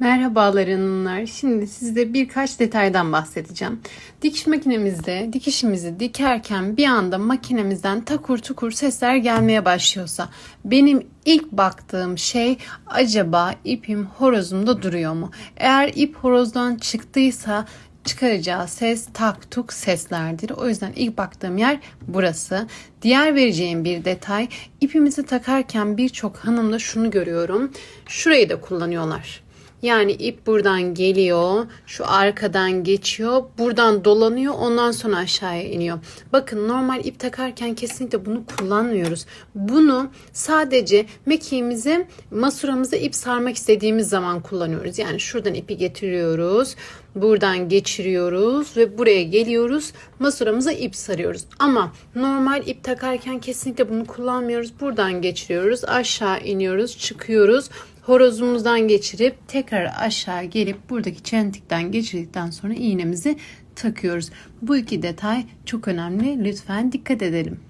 Merhabalar hanımlar. Şimdi size birkaç detaydan bahsedeceğim. Dikiş makinemizde dikişimizi dikerken bir anda makinemizden takur tukur sesler gelmeye başlıyorsa benim ilk baktığım şey acaba ipim horozumda duruyor mu? Eğer ip horozdan çıktıysa çıkaracağı ses tak tuk seslerdir. O yüzden ilk baktığım yer burası. Diğer vereceğim bir detay ipimizi takarken birçok hanımda şunu görüyorum. Şurayı da kullanıyorlar. Yani ip buradan geliyor, şu arkadan geçiyor, buradan dolanıyor, ondan sonra aşağıya iniyor. Bakın normal ip takarken kesinlikle bunu kullanmıyoruz. Bunu sadece mekiğimize, masuramıza ip sarmak istediğimiz zaman kullanıyoruz. Yani şuradan ipi getiriyoruz, buradan geçiriyoruz ve buraya geliyoruz, masuramıza ip sarıyoruz. Ama normal ip takarken kesinlikle bunu kullanmıyoruz. Buradan geçiriyoruz, aşağı iniyoruz, çıkıyoruz horozumuzdan geçirip tekrar aşağı gelip buradaki çentikten geçirdikten sonra iğnemizi takıyoruz. Bu iki detay çok önemli. Lütfen dikkat edelim.